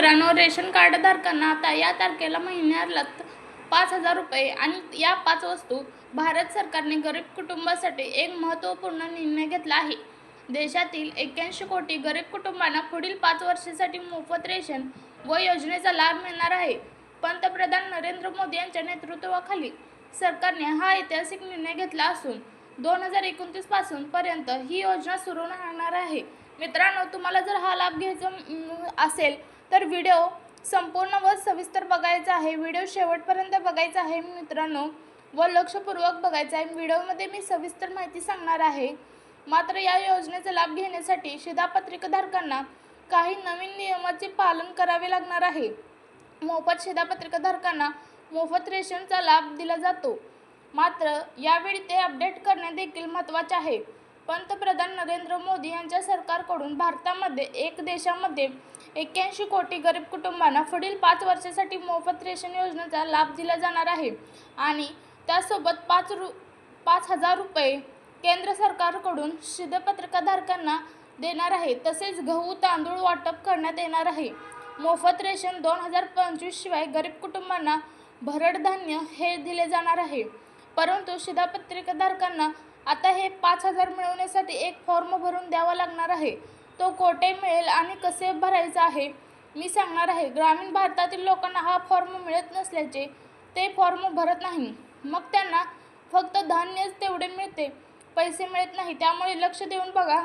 मित्रांनो ration card धारकांना आता या तारखेला महिन्याला पाच हजार रुपये आणि या पाच वस्तू भारत सरकारने गरीब कुटुंबासाठी एक महत्त्वपूर्ण निर्णय घेतला आहे. देशातील एक्क्याऐंशी कोटी गरीब कुटुंबांना पुढील पाच वर्षासाठी मोफत रेशन व योजनेचा लाभ मिळणार आहे. पंतप्रधान नरेंद्र मोदी यांच्या नेतृत्वाखाली सरकारने हा ऐतिहासिक निर्णय घेतला असून दोन हजार एकोणतीसपासून पर्यंत ही योजना सुरू राहणार आहे. मित्रांनो तुम्हाला जर हा लाभ घ्यायचा असेल तर व्हिडिओ संपूर्ण व सविस्तर बघायचा आहे. व्हिडिओ शेवटपर्यंत बघायचा आहे मित्रांनो. व लक्षपूर्वक बघायचा आहे. व्हिडिओमध्ये मी सविस्तर माहिती सांगणार आहे. मात्र या योजनेचा लाभ घेण्यासाठी शिधापत्रिकाधारकांना काही नवीन नियमाचे पालन करावे लागणार आहे. मोफत शिधापत्रिकाधारकांना मोफत रेशनचा लाभ दिला जातो. मात्र यावेळी ते अपडेट करणे देखील महत्त्वाचे आहे. पंतप्रधान नरेंद्र मोदी यांच्या सरकारकडून भारतामध्ये एक देशामध्ये एक्क्याऐंशी कोटी गरीब कुटुंबांना पुढील पाच वर्षासाठी मोफत रेशन योजनेचा लाभ दिला जाणार आहे. आणि त्यासोबत पाच रु पाच हजार रुपये केंद्र सरकारकडून शिधपत्रकाधारकांना देणार आहे. तसेच गहू तांदूळ वाटप करण्यात येणार आहे. मोफत रेशन दोन हजार पंचवीस शिवाय गरीब कुटुंबांना भरड धान्य हे दिले जाणार आहे. परंतु शिधापत्रिकाधारकांना आता हे पाच हजार मिळवण्यासाठी एक फॉर्म भरून द्यावा लागणार आहे. तो कोठे मिळेल आणि कसे भरायचा आहे? मी सांगणार आहे ग्रामीण भारतातील लोकांना हा फॉर्म मिळत नसल्याचे ते फॉर्म भरत नाही. मग त्यांना फक्त धान्यच तेवढे मिळते पैसे मिळत नाही. त्यामुळे लक्ष देऊन बघा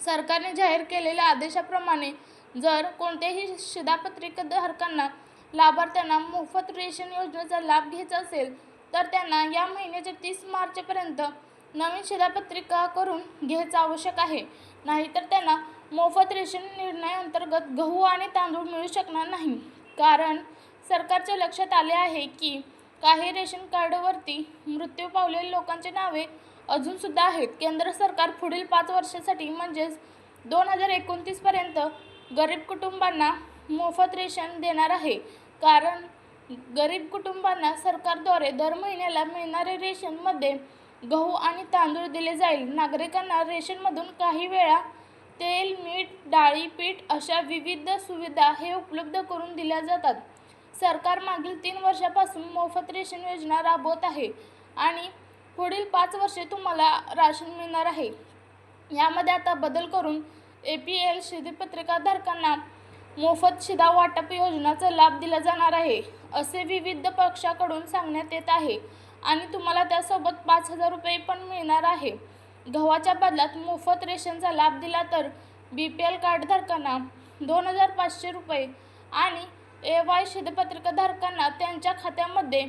सरकारने जाहीर केलेल्या आदेशाप्रमाणे जर कोणत्याही शिधापत्रिकाधारकांना लाभार्थ्यांना मोफत रेशन योजनेचा लाभ घ्यायचा असेल तर त्यांना या महिन्याच्या तीस मार्चपर्यंत नवीन शिधापत्रिका करून घ्यायचं आवश्यक आहे. नाहीतर त्यांना मोफत रेशन निर्णयाअंतर्गत गहू आणि तांदूळ मिळू शकणार नाही. कारण सरकारच्या लक्षात आले आहे की काही रेशन कार्डवरती मृत्यू पावलेल्या लोकांची नावे अजूनसुद्धा आहेत. केंद्र सरकार पुढील पाच वर्षासाठी म्हणजेच दोन हजार एकोणतीसपर्यंत गरीब कुटुंबांना मोफत रेशन देणार आहे. कारण गरीब कुटुंबांना सरकारद्वारे दर महिन्याला मिळणारे रेशनमध्ये गहू आणि तांदूळ दिले जाईल. नागरिकांना रेशनमधून काही वेळा तेल मीठ डाळी पीठ अशा विविध सुविधा हे उपलब्ध करून दिल्या जातात. सरकार मागील तीन वर्षापासून मोफत रेशन योजना राबवत आहे आणि पुढील पाच वर्षे तुम्हाला राशन मिळणार आहे. यामध्ये आता बदल करून ए पी एल शिधीपत्रिकाधारकांना मोफत शिधा वाटप योजनाचा लाभ दिला जाणार आहे असे विविध पक्षाकडून सांगण्यात येत आहे. आणि तुम्हाला त्यासोबत पाच हजार रुपये पण मिळणार आहे. गव्हाच्या बदल्यात मोफत रेशनचा लाभ दिला तर बी पी एल कार्डधारकांना दोन हजार पाचशे रुपये आणि ए वाय शिधपत्रिकाधारकांना त्यांच्या खात्यामध्ये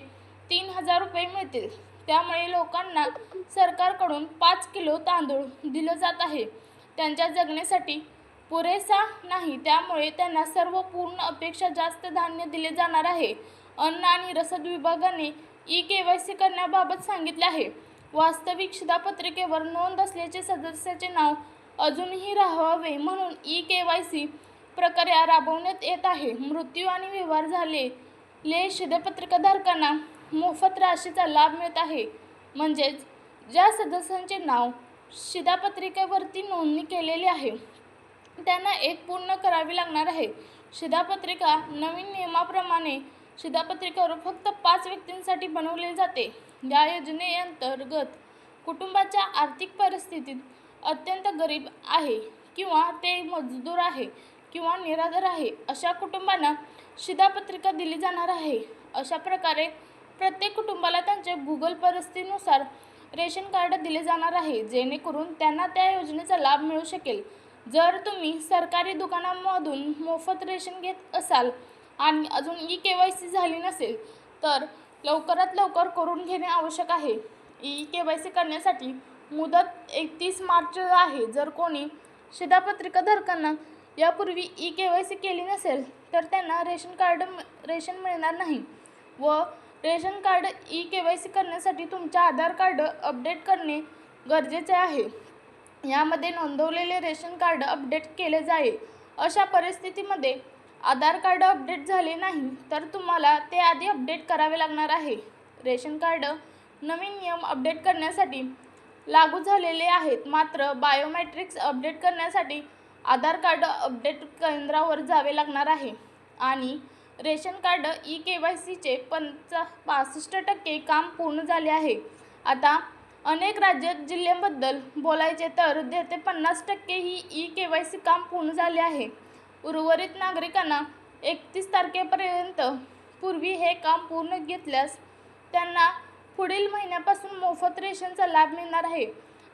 तीन हजार रुपये मिळतील. त्यामुळे लोकांना सरकारकडून पाच किलो तांदूळ दिलं जात आहे. त्यांच्या जगण्यासाठी पुरेसा नाही त्यामुळे त्यांना सर्व पूर्ण अपेक्षा जास्त धान्य दिले जाणार आहे. अन्न आणि रसद विभागाने ई के वाय सी करण्याबाबत सांगितले आहे. वास्तविक शिधापत्रिकेवर नोंद असल्याचे सदस्याचे नाव अजूनही राहावे म्हणून ई के वाय सी प्रक्रिया राबवण्यात येत आहे. मृत्यू आणि व्यवहार झाले ले शिधापत्रिकाधारकांना मोफत राशीचा लाभ मिळत आहे. म्हणजेच ज्या सदस्यांचे नाव शिधापत्रिकेवरती नोंदणी केलेली आहे त्यांना एक पूर्ण करावी लागणार आहे. शिधापत्रिका नवीन नियमाप्रमाणे शिधापत्रिकावर फक्त पाच व्यक्तींसाठी बनवले जाते. या योजनेअंतर्गत कुटुंबाच्या आर्थिक परिस्थितीत अत्यंत गरीब आहे किंवा ते मजदूर आहे किंवा निराधार आहे अशा कुटुंबांना शिधापत्रिका दिली जाणार आहे. अशा प्रकारे प्रत्येक कुटुंबाला त्यांच्या भूगोल परिस्थितीनुसार रेशन कार्ड दिले जाणार आहे जेणेकरून त्यांना त्या योजनेचा लाभ मिळू शकेल. जर तुम्ही सरकारी दुकानामधून मोफत रेशन घेत असाल आणि अजून ई के वाय सी झाली नसेल तर लवकरात लवकर करून घेणे आवश्यक आहे. ई के वाय सी करण्यासाठी मुदत एकतीस मार्च आहे. जर कोणी शिधापत्रिकाधारकांना यापूर्वी ई के वाय सी केली नसेल तर त्यांना रेशन कार्ड रेशन मिळणार नाही. व ration card E K Y C करण्यासाठी तुमचे आधार कार्ड अपडेट करणे गरजेचे आहे. यामध्ये नोंदवलेले रेशन कार्ड अपडेट केले जाईल. अशा परिस्थितीमध्ये आधार कार्ड अपडेट झाले नाही तर तुम्हाला ते आधी अपडेट करावे लागणार आहे. रेशन कार्ड नवीन नियम अपडेट करण्यासाठी लागू झालेले आहेत मात्र बायोमॅट्रिक्स अपडेट करण्यासाठी आधार कार्ड अपडेट केंद्रावर जावे लागणार आहे. आणि ration card E K Y सीचे पंचा पासष्ट टक्के काम पूर्ण झाले आहे. आता अनेक राज्य जिल्ह्यांबद्दल बोलायचे तर ते पन्नास टक्के ही ई के वाय सी काम पूर्ण झाले आहे. उर्वरित नागरिकांना एकतीस तारखेपर्यंत पूर्वी हे काम पूर्ण घेतल्यास त्यांना पुढील महिन्यापासून मोफत रेशनचा लाभ मिळणार आहे.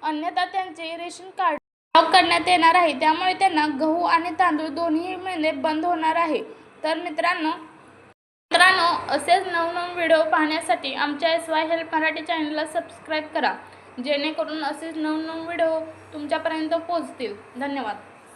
अन्यथा त्यांचे रेशन कार्ड ब्लॉक करण्यात येणार आहे. त्यामुळे त्यांना गहू आणि तांदूळ दोन्ही मिळणे बंद होणार आहे. तर मित्रांनो मित्रांनो असेच नवनवीन व्हिडिओ पाहण्यासाठी आमच्या एस वाय हेल्प मराठी चॅनलला सबस्क्राईब करा. जेणेकरून असेच नवनवीन व्हिडिओ तुमच्यापर्यंत पोहोचतील. धन्यवाद.